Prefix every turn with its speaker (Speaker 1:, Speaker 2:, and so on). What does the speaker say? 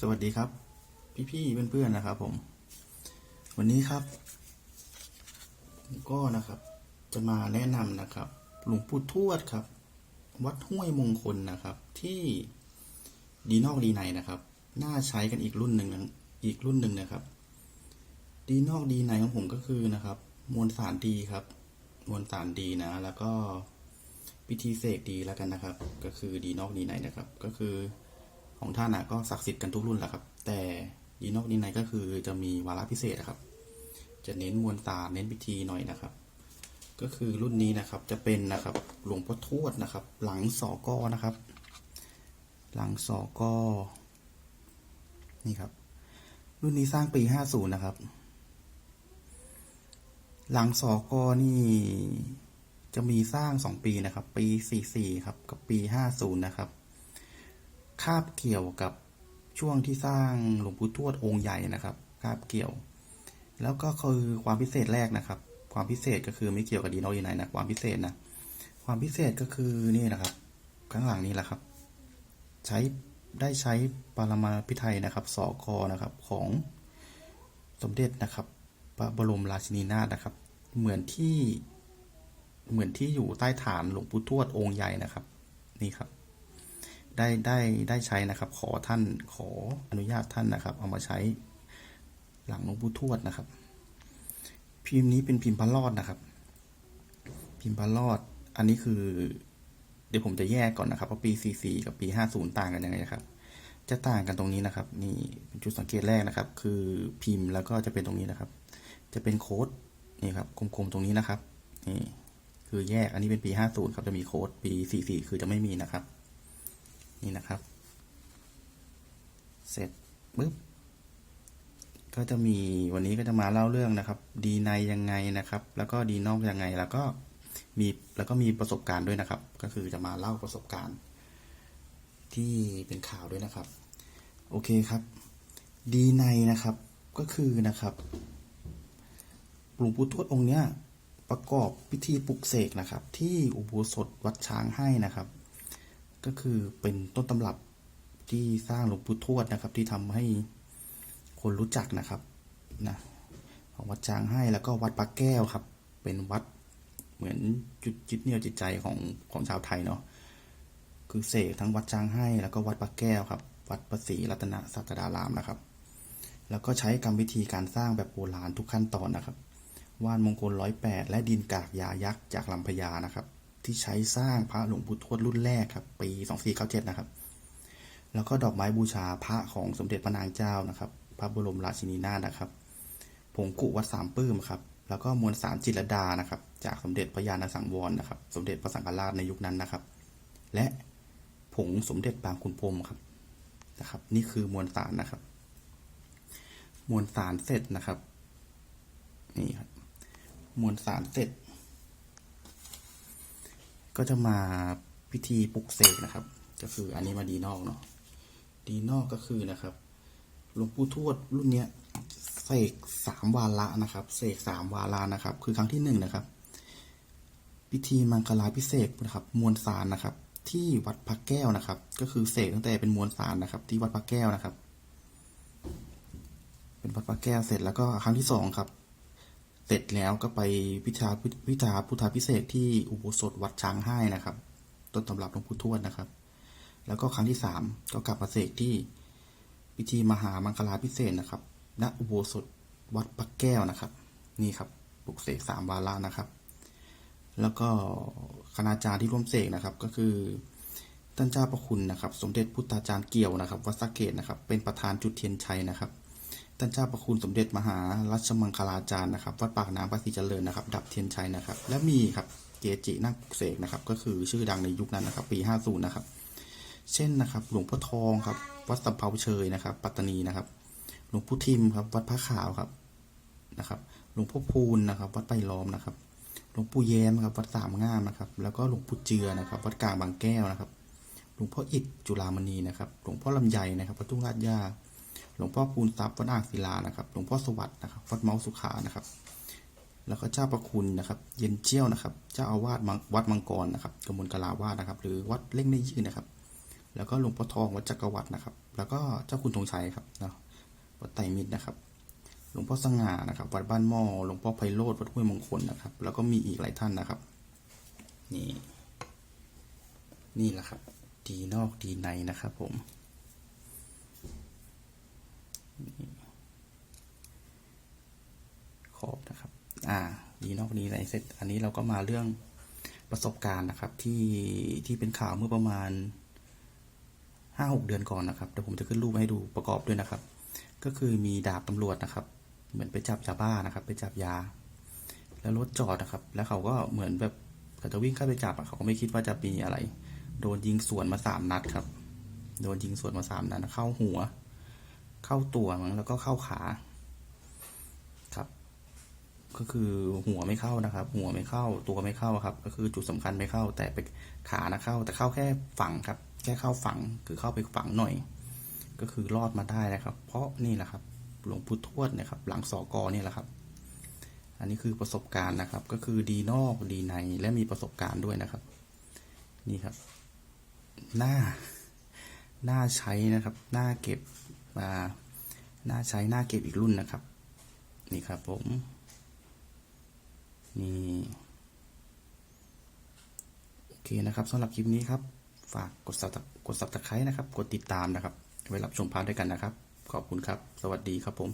Speaker 1: สวัสดีครับ พี่ๆเพื่อนๆนะครับ ผม วันนี้ครับก็นะครับ จะมาแนะนำนะครับ หลวงปู่ทวดครับ วัดห้วยมงคลนะครับ ที่ดีนอกดีในนะครับ น่าใช้กันอีกรุ่นหนึ่งอีกรุ่นหนึ่งนะครับ ดีนอกดีในของผมก็คือนะครับ มวลสารดีครับ มวลสารดีนะ แล้วก็พิธีเสกดีแล้วกันนะครับ ก็คือดีนอกดีในนะครับ ก็คือ ของท่านนะก็ศักดิ์สิทธิ์กันทุกรุ่นแหละครับ แต่ดีนอกดีในก็คือจะมีวาระพิเศษนะครับ จะเน้นมวลสารเน้นพิธีหน่อยนะครับ ก็คือรุ่นนี้นะครับจะเป็นนะครับหลวงพ่อทวดนะครับ หลังสอกอนะครับ หลังสอกอนี่ครับ รุ่นนี้สร้างปีห้าศูนย์นะครับ หลังสอกอนี่จะมีสร้างสองปีนะครับ ปีสี่สี่ครับ กับปีห้าศูนย์นะครับ คาบเกี่ยวกับช่วงที่สร้างหลวงปู่ทวดองค์ใหญ่นะครับ คาบเกี่ยว แล้วก็คือความพิเศษแรกนะครับ ความพิเศษก็คือไม่เกี่ยวกับดีโนดีไนนะความพิเศษนะความพิเศษก็คือนี่นะครับ ข้างหลังนี้แหละครับ ใช้ได้ใช้ปรมาพิไทยนะครับสอกอนะครับของสมเด็จนะครับพระบรมราชินีนาถนะครับ เหมือนที่เหมือนที่อยู่ใต้ฐานหลวงปู่ทวดองค์ใหญ่นะครับ นี่ครับ ได้ได้ได้ใช้นะครับ ขอท่านขออนุญาตท่านนะครับ เอามาใช้หลังหลวงปู่ทวดนะครับ พิมพ์นี้เป็นพิมพ์พระรอดนะครับ พิมพ์พระรอด อันนี้คือ เดี๋ยวผมจะแยกก่อนนะครับว่าปี 44 กับปี 50 ต่างกันยังไงนะครับ จะต่างกันตรงนี้นะครับ นี่เป็นจุดสังเกตแรกนะครับ คือพิมพ์แล้วก็จะเป็นตรงนี้นะครับ จะเป็นโค้ดนี่ครับกลมๆตรงนี้นะครับนี่คือแยกอันนี้เป็นปี 50 ครับ จะมีโค้ดปี 44 คือจะไม่มีนะครับ นี่นะครับ เสร็จปึ๊บก็จะมีวันนี้ก็จะมาเล่าเรื่องนะครับ ดีในยังไงนะครับ แล้วก็ดีนอกยังไงแล้วก็มีแล้วก็มีประสบการณ์ด้วยนะครับ ก็คือจะมาเล่าประสบการณ์ ที่เป็นข่าวด้วยนะครับ โอเคครับ ดีในนะครับก็คือนะครับหลวงปู่ทวดองค์เนี้ยประกอบพิธีปลุกเสกนะครับ ที่อุโบสถวัดช้างให้นะครับ ก็คือเป็นต้นตำรับที่สร้างหลวงปู่ทวดนะครับ ที่ทำให้คนรู้จักนะครับนะของวัดช้างให้แล้วก็วัดปากแก้วครับ เป็นวัดเหมือนจุดจิตเหนี่ยวจิตใจของของชาวไทยเนาะคือเสกทั้งวัดช้างให้แล้วก็วัดปากแก้วครับ วัดประศรีรัตนสัตดารามนะครับ แล้วก็ใช้กรรมวิธีการสร้างแบบโบราณทุกขั้นตอนนะครับ ว่านมงคลร้อยแปดและดินกากยายักษ์จากลำพญานะครับ ที่ใช้สร้างพระหลวงปู่ทวดรุ่นแรกครับ ปี2497นะครับ แล้วก็ดอกไม้บูชาพระของสมเด็จพระนางเจ้านะครับ พระบรมราชินีนาถนะครับ ผงกุวัดสามปื้มครับ แล้วก็มวลสารจิตรดานะครับ จากสมเด็จพระญาณสังวรนะครับ สมเด็จพระสังฆราชในยุคนั้นนะครับ และผงสมเด็จบางขุนพรมครับนะครับ นี่คือมวลสารนะครับ มวลสารเสร็จนะครับ นี่ครับ มวลสารเสร็จ ก็จะมาพิธีปลุกเสกนะครับ ก็คืออันนี้มาดีนอกเนาะดีนอกก็คือนะครับหลวงปู่ทวดรุ่นเนี้ยเสกสามวาระนะครับเสกสามวาระนะครับ คือครั้งที่หนึ่งนะครับ พิธีมังคลาพิเศษนะครับ มวลสารนะครับ ที่วัดพระแก้วนะครับ ก็คือเสกตั้งแต่เป็นมวลสารนะครับ ที่วัดพระแก้วนะครับ เป็นวัดพระแก้วเสร็จแล้วก็ครั้งที่สองครับ เสร็จแล้วก็ไปพิธาพิธาพุทธาพิเศษที่อุโบสถวัดช้างให้นะครับ ต้นตำรับหลวงปู่ทวดนะครับ แล้วก็ครั้งที่สามก็กลับมาเสกที่พิธีมหามังคลาพิเศษนะครับ ณ อุโบสถวัดพระแก้วนะครับ นี่ครับปลุกเสกสามวาระนะครับ แล้วก็คณาจารย์ที่ร่วมเสกนะครับ ก็คือท่านเจ้าประคุณนะครับ สมเด็จพุทธาจารย์เกี่ยวนะครับ วัดสะเกตนะครับ เป็นประธานจุดเทียนชัยนะครับ ท่านเจ้าประคุณสมเด็จมหารัชมังคลาจารย์นะครับวัดปากน้ำภาษีเจริญนะครับ ดับเทียนชัยนะครับ และมีครับเกจินักเสกนะครับ ก็คือชื่อดังในยุคนั้นนะครับ ปี 50 นะครับ เช่นนะครับ หลวงพ่อทองครับ วัดสำเภาเชยนะครับ ปัตตานีนะครับ หลวงพ่ทิมครับ วัดพระขาวครับนะครับ หลวงพ่อพูนนะครับ วัดไปล้อมนะครับ หลวงปู่แย้มครับ วัดสามงามนะครับ แล้วก็หลวงปู่เจือนะครับ วัดกลางบางแก้วนะครับ หลวงพ่ออิฐจุฬามณีนะครับ หลวงพ่อลำไยนะครับวัดทุ่งราชยา หลวงพ่อปูนทรัพย์วัดอ่างศิลานะครับหลวงพ่อสวัสดิ์นะครับวัดเมาสุขานะครับ แล้วก็เจ้าประคุณนะครับ เย็นเจี้ยวนะครับ เจ้าอาวาสวัดมังกรนะครับกมลกลาวาสนะครับ หรือวัดเล่งในยืนนะครับ แล้วก็หลวงพ่อทองวัดจักรวรรดินะครับ แล้วก็เจ้าคุณธงชัยครับนะวัดไตรมิตรนะครับ หลวงพ่อสง่านะครับวัดบ้านหม้อหลวงพ่อไพโรธวัดห้วยมงคลนะครับ แล้วก็มีอีกหลายท่านนะครับ นี่ นี่แหละครับ ดีนอกดีในนะครับผมนี่ขอบนะครับ อ่า ดีนอกดีในเสร็จอันนี้เราก็มาเรื่องประสบการณ์นะครับ ที่ที่เป็นข่าวเมื่อประมาณห้าหกเดือนก่อนนะครับเดี๋ยวผมจะขึ้นรูปให้ดูประกอบด้วยนะครับ ก็คือมีดาบตำรวจนะครับ เหมือนไปจับยาบ้านะครับ ไปจับยา แล้วรถจอดนะครับ แล้วเขาก็เหมือนแบบเขาจะวิ่งเข้าไปจับอะเขาก็ไม่คิดว่าจะมีอะไร โดนยิงสวนมาสามนัดครับ โดนยิงสวนมาสามนัดเข้าหัว เข้าตัวมั้งแล้วก็เข้าขา ก็คือหัวไม่เข้านะครับ หัวไม่เข้าตัวไม่เข้าครับ ก็คือจุดสำคัญไม่เข้า แต่ไปขานะเข้า แต่เข้าแค่ฝั่งครับ แค่เข้าฝั่งคือเข้าไปฝั่งหน่อย ก็คือรอดมาได้นะครับ เพราะนี่แหละครับ หลวงปู่ทวดนี่ยครับ หลังสอกอนี่แหละครับ อันนี้คือประสบการณ์นะครับ ก็คือดีนอกดีในและมีประสบการณ์ด้วยนะครับ นี่ครับ หน้าหน้าใช้นะครับ หน้าเก็บมาหน้าใช้หน้าเก็บอีกรุ่นนะครับ นี่ครับผม นี่โอเคนะครับสำหรับคลิปนี้ครับ ฝากกดสับกด subscribe นะครับ กดติดตามนะครับ ไว้รับชมพาร์ทด้วยกันนะครับ ขอบคุณครับ สวัสดีครับผม